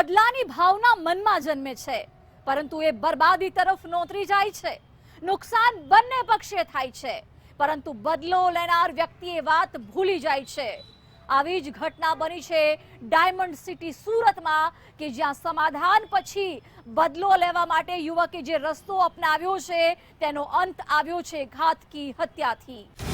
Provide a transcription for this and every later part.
બદલાની ભાવના મનમાં જન્મે છે, પરંતુ એ બરબાદી તરફ નોતરી જાય છે. નુકસાન બંને પક્ષે થાય છે, પરંતુ બદલો લેનાર વ્યક્તિ એ વાત ભૂલી જાય છે. આવી જ ઘટના બની છે ડાયમંડ સિટી સુરતમાં કે જ્યાં સમાધાન પછી બદલો લેવા માટે યુવકે જે રસ્તો અપનાવ્યો છે, તેનો અંત આવ્યો છે ઘાતકી હત્યાથી.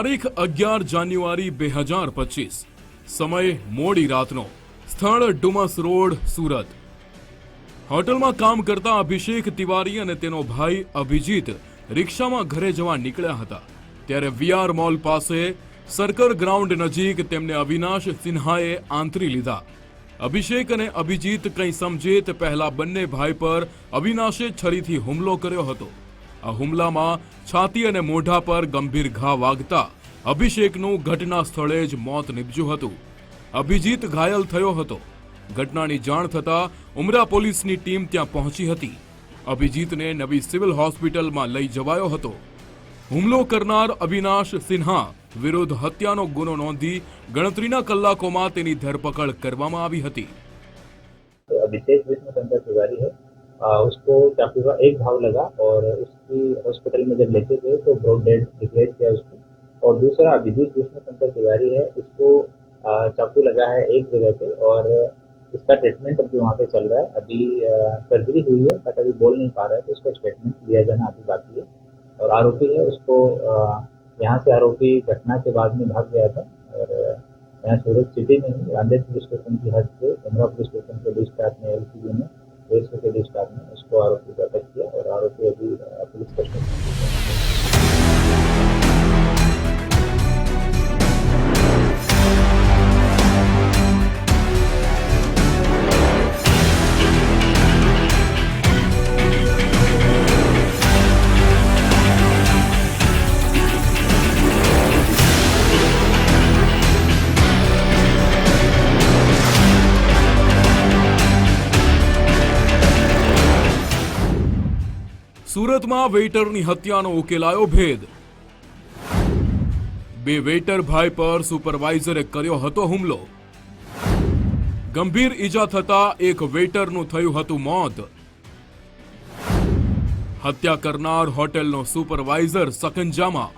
તારીખ અગિયાર જાન્યુઆરી બે હજાર પચીસ. સમય મોડી રાતનો. સ્થળ ડુમસ રોડ, સુરત. હોટલમાં કામ કરતા અભિષેક તિવારી અને તેનો ભાઈ અભિજીત રિક્ષામાં ઘરે જવા નીકળ્યા હતા. ત્યારે વીઆર મોલ પાસે સર્કલ ગ્રાઉન્ડ નજીક તેમને અવિનાશ સિન્હાએ આંતરી લીધા. અભિષેક અને અભિજીત કંઈ સમજે તે પહેલા બંને ભાઈ પર અવિનાશે છરીથી હુમલો કર્યો હતો. આ હુમલામાં છાતી અને મોઢા પર ગંભીર ઘા વાગતા અભિષેકનું ઘટના સ્થળે જ મોત નીપજ્યું હતું. અભિજીત ઘાયલ થયો હતો. ઘટનાની જાણ થતાં ઉમરા પોલીસની ટીમ ત્યાં પહોંચી હતી. અભિજીતને નવી સિવિલ હોસ્પિટલમાં લઈ જવાયો હતો. હુમલો કરનાર અવિનાશ સિન્હા વિરુદ્ધ હત્યાનો ગુનો નોંધી ગણતરીના કલાકોમાં તેની ધરપકડ કરવામાં આવી હતી. અભિષેક વિષ્ણુ તિવારી उसको चाकू का एक घाव लगा और उसकी हॉस्पिटल में जब लेके गए तो ब्रॉड डेड डिक्लेयर किया उसको और दूसरा अभिजीत विष्णु शंकर तिवारी है उसको चाकू लगा है एक जगह पे और इसका ट्रीटमेंट अभी वहाँ पे चल रहा है। अभी सर्जरी हुई है बट अभी बोल नहीं पा रहा है तो उसका स्टेटमेंट लिया जाना अभी बाकी है। और आरोपी है, उसको यहाँ से आरोपी घटना के बाद में भाग गया था। और, यहाँ सूरत सिटी में ही पुलिस स्टेशन की हद से, उमरा पुलिस स्टेशन के डिस्ट्रिक्ट में एलसीबी में। रेलवे के डिस्ट्रिक्ट में उसको आरोपी को अटक किया और आरोपी अभी अ, पुलिस कस्टडी સુરતમાં વેઇટરની હત્યાનો ઉકેલાયો ભેદ. બે વેઇટર ભાઈ પર સુપરવાઇઝરે કર્યો હતો હુમલો. ગંભીર ઈજા થતા એક વેઇટરનું થયું હતું મોત. હત્યા કરનાર હોટેલનો સુપરવાઇઝર સકંજામાં.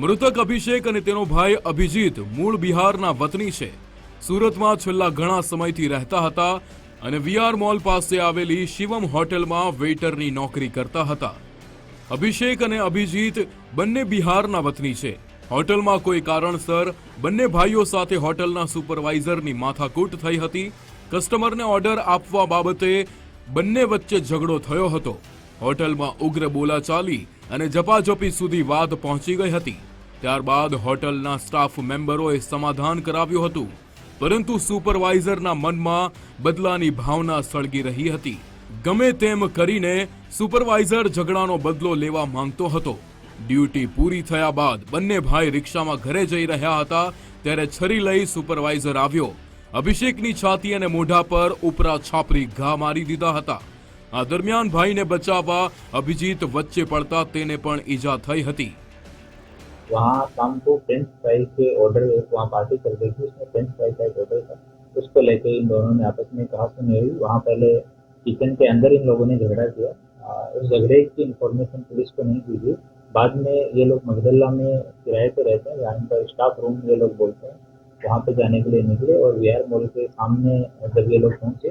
મૃતક અભિષેક અને તેનો ભાઈ અભિજીત મૂળ બિહારના વતની છે. સુરતમાં છેલ્લા ઘણા સમયથી રહેતા હતા અને વીઆર મોલ પાસે આવેલી શિવમ હોટેલમાં વેઇટરની નોકરી કરતા હતા. અભિષેક અને અભિજીત બંને બિહારના વતની છે. હોટલમાં કોઈ કારણસર બંને ભાઈઓ સાથે હોટલના સુપરવાઇઝરની માથાકૂટ થઈ હતી. કસ્ટમરને ઓર્ડર આપવા બાબતે બંને વચ્ચે ઝઘડો થયો હતો. હોટલમાં ઉગ્ર બોલાચાલી અને ઝપાઝપી સુધી વાત પહોંચી ગઈ હતી. ત્યારબાદ હોટલના સ્ટાફ મેમ્બરોએ સમાધાન કરાવ્યું હતું. પરંતુ સુપરવાઇઝરના મનમાં બદલાની ભાવના સળગી રહી હતી. ગમે તેમ કરીને સુપરવાઇઝર ઝઘડાનો બદલો લેવા માંગતો હતો. ડ્યુટી પૂરી થયા બાદ બંને ભાઈ રિક્ષામાં ઘરે જઈ રહ્યા હતા ત્યારે છરી લઈ સુપરવાઇઝર આવ્યો. અભિષેકની છાતી અને મોઢા પર ઉપરા છાપરી ઘા મારી દીધા હતા. આ દરમિયાન ભાઈને બચાવવા અભિજીત વચ્ચે પડતા તેને પણ ઈજા થઈ હતી. वहाँ शाम को फ्रेंच फ्राई के ऑर्डर एक वहाँ पार्टी चल रही थी, उसमें फ्रेंच फ्राई का एक ऑर्डर था। उसको लेके इन दोनों ने आपस में कहा सुनी हुई वहाँ पहले किचन के अंदर इन लोगों ने झगड़ा किया। उस झगड़े की इंफॉर्मेशन पुलिस को नहीं दी थी। बाद में ये लोग मगदल्ला में किराए पे रहते हैं यहाँ पर स्टाफ रूम ये लोग बोलते हैं, वहाँ पे जाने के लिए निकले और वी मॉल के सामने जब ये लोग पहुँचे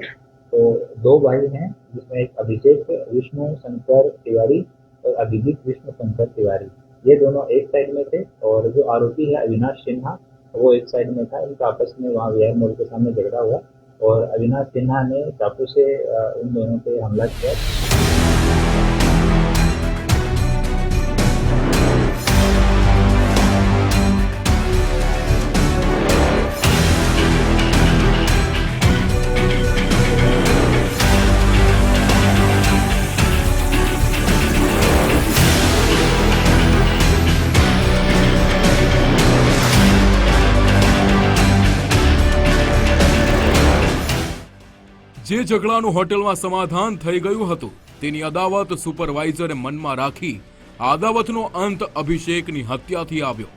तो दो भाई हैं, जिसमें एक अभिषेक विष्णु शंकर तिवारी और अभिजीत विष्णु शंकर तिवारी। ये दोनों एक साइड में थे और जो आरोपी है अविनाश सिन्हा, वो एक साइड में था। इनका आपस में वहाँ वी मोड़ के सामने झगड़ा हुआ और अविनाश सिन्हा ने चाकू से उन दोनों पे हमला किया। જે ઝઘડાનું હોટેલમાં સમાધાન થઈ ગયું હતું, તેની અદાવત સુપરવાઇઝરે મનમાં રાખી અદાવતનો અંત અભિષેકની હત્યાથી આવ્યો.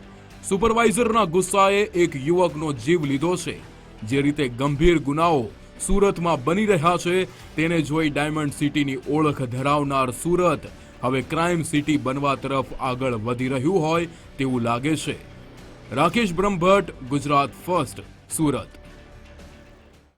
સુપરવાઇઝરના ગુસ્સાએ એક યુવકનો જીવ લીધો છે. જે રીતે ગંભીર ગુનાઓ સુરતમાં બની રહ્યા છે, તેને જોઈ ડાયમંડ સિટીની ઓળખ ધરાવનાર સુરત હવે ક્રાઇમ સિટી બનવા તરફ આગળ વધી રહ્યું હોય તેવું લાગે છે. રાકેશ બ્રહ્મભટ્ટ, ગુજરાત ફર્સ્ટ, સુરત.